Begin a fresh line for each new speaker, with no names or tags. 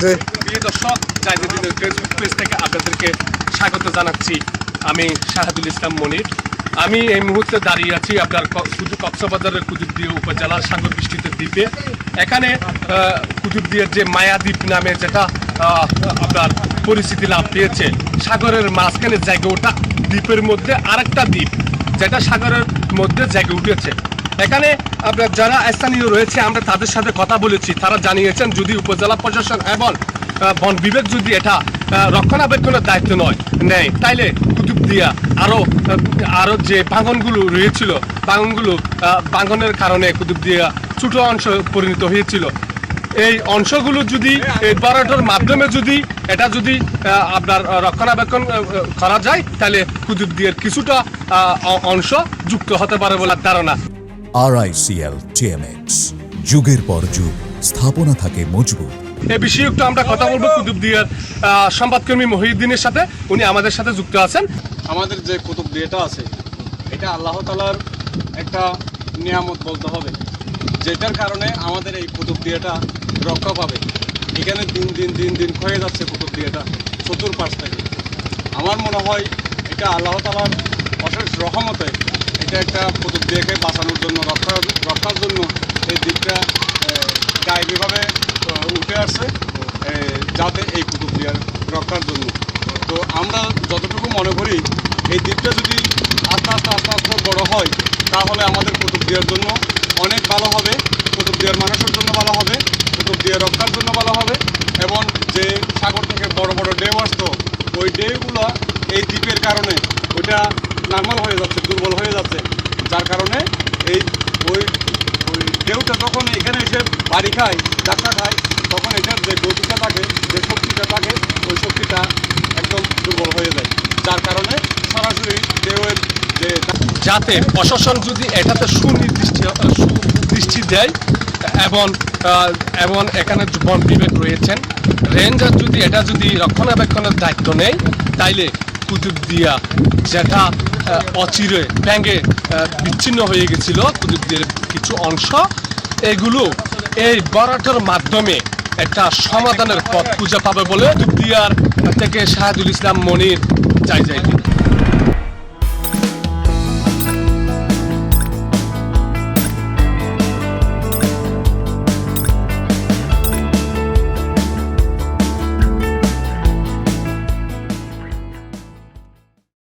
প্রিয় থেকে আপনাদেরকে স্বাগত জানাচ্ছি আমি শাহাদুল ইসলাম মনির। আমি এই মুহূর্তে দাঁড়িয়ে আছি আপনার শুধু কক্সবাজারের কুতুবদিয়া উপজেলার সাগর বৃষ্টিতে দ্বীপে। এখানে কুতুবদিয়ার যে মায়াদ্বীপ নামে যেটা আপনার পরিস্থিতি লাভ পেয়েছে, সাগরের মাঝখানে জায়গা ওটা দ্বীপের মধ্যে আরেকটা দ্বীপ, যেটা সাগরের মধ্যে জায়গা উঠেছে। এখানে যারা স্থানীয় রয়েছে আমরা তাদের সাথে কথা বলেছি। তারা জানিয়েছেন যদি উপজেলা প্রশাসন এবং বন বিভাগ যদি এটা রক্ষণাবেক্ষণের দায়িত্ব নয় নেয় তাইলে কুতুব দিয়া আরও আহ, আরও যে বাঙনগুলো রয়েছিল বাঙনগুলো বাঙনের কারণে কুতুব দিয়া ছোট অংশ পরিণত হয়েছিল। এই অংশগুলো যদি এই বরাটোর মাধ্যমে যদি এটা যদি আপনার রক্ষণাবেক্ষণ করা যায় তাহলে কুতুব দিয়ের কিছুটা অংশ যুক্ত হতে পারে বলে ধারণা।
আরআইসিএল টিএমএক্স যুগের পর যুগ স্থাপনা থাকে মজবুত।
এই বিষয়ে একটু আমরা কথা বলব কুতুব দিয়ার সংবাদকর্মী মহিউদ্দিনের সাথে। উনি আমাদের সাথে যুক্ত আছেন।
আমাদের যে কুতুব দিয়েটা আছে এটা আল্লাহ তালার একটা নিয়ামত বলতে হবে। যেটার কারণে আমাদের এই কুতুব দিয়েটা রক্ষা পাবে। এখানে দিন দিন দিন দিন ক্ষয়ে যাচ্ছে কুতুব দিয়েটা চতুর্পাশ থেকে। আমার মনে হয় এটা আল্লাহ তালার অশেষ রহমতে এটা একটা দিয়াকে বাঁচানোর জন্য, রক্ষা রক্ষার জন্য এই দিকটা গায়েবীভাবে উঠে আসছে যাতে এই কুতুব দিয়ার রক্ষার জন্য। তো আমরা যতটুকু মনে করি, এই দ্বীপটা যদি আস্তে আস্তে আস্তে আস্তে বড় হয়, তাহলে আমাদের কুতুব দিয়ার জন্য অনেক ভালো হবে কুতুব দিয়ার মানুষের জন্য ভালো হবে কুতুব দিয়ার রক্ষার জন্য ভালো হবে, এবং যে সাগর থেকে বড় বড় ঢেউ আসতো, ওই ঢেউগুলো এই দ্বীপের কারণে ওইটা নর্মাল হয়ে যাচ্ছে দুর্বল হয়ে যাচ্ছে যার কারণে এই ওই ওই ঢেউটা যখন এখানে এসে বাড়ি খায় ধাক্কা খায় তখন এটার যে গতিটা থাকে, যে শক্তিটা থাকে, ওই শক্তিটা একদম দুর্বল হয়ে যায়। যার কারণে সরাসরি ঢেউয়ের যে
যাতে প্রশাসন যদি এটাতে সুনির্দিষ্ট দৃষ্টি দেয়, এবং এবং এখানে বন বিভাগ রয়েছেন, রেঞ্জার যদি এটা যদি রক্ষণাবেক্ষণের দায়িত্ব নেয়, তাইলে কুতুব দিয়া যেটা অচিরে ব্যাঙ্গে বিচ্ছিন্ন হয়ে গেছিল, কুতুব দিয়ার কিছু অংশ, এগুলো এই বরাটের মাধ্যমে একটা সমাধানের পথ খুঁজে পাবে বলে কুতুব থেকে শাহাদুল ইসলাম মনির চাই যাই।